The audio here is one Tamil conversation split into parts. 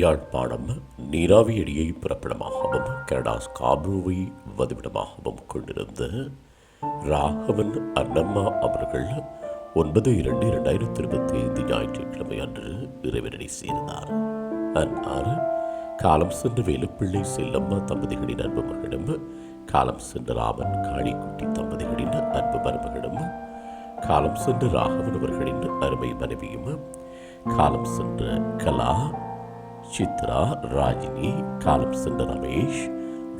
யாழ்ப்பாணம் நீராவி அடியை பிறப்பிடமாகவும் கனடா ஸ்காப்ரோவை வதிவிடமாகவும் கொண்டிருந்த ராகவன் அன்னம்மா அவர்கள் ஒன்பது இரண்டு இரண்டாயிரத்தி இருபத்தி ஐந்து ஞாயிற்றுக்கிழமை அன்று இறைவனடி சேர்ந்தார். அன்னார் காலம் சென்ற வேலுப்பிள்ளை செல்லம்மா தம்பதிகளின் அன்பு மகனும் காலம் சென்ற ராமன் காளிக்குட்டி தம்பதிகளின் அன்பு மருமகனும் காலம் சென்ற ராகவன் அவர்களின் அருமை மனைவியும் காலம் சென்ற கலா சித்ரா ராஜினி காலம் சென்ற ரமேஷ்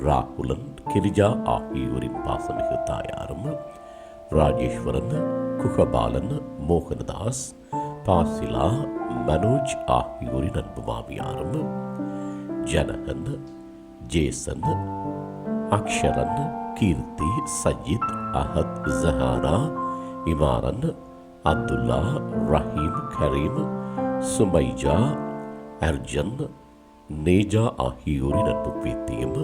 ராகுலன் கிரிஜா ஆகியோரின் பாசமிகு தாயாரும் ராஜேஸ்வரன் குகபாலன் மோகனதாஸ் பாசிலா மனோஜ் ஆகியோரின் அன்பு மாமியாரும் ஜனகன் ஜேசன் அக்ஷரன் கீர்த்தி சஜித் அஹத் ஜஹானா இமாரன் அப்துல்லா ரஹீம் கரீம் சுமைஜா அர்ஜன் நேஜா ஆகியோரின் அன்பு பேத்தியும்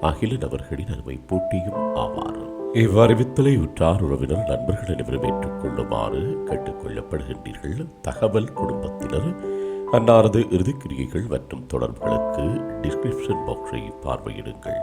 அகிலன் அவர்களின் அருமை போட்டியும் ஆவார். இவ்வறிவித்தலை உற்றார் உறவினர் நண்பர்கள் அனைவரும் ஏற்றுக்கொள்ளுமாறு கேட்டுக்கொள்ளப்படுகின்றீர்கள் தகவல் குடும்பத்தினர் அன்னாரது இறுதிக்கிரியைகள் மற்றும் தொடர்புகளுக்கு டிஸ்கிரிப்ஷன் பாக்ஸை பார்வையிடுங்கள்.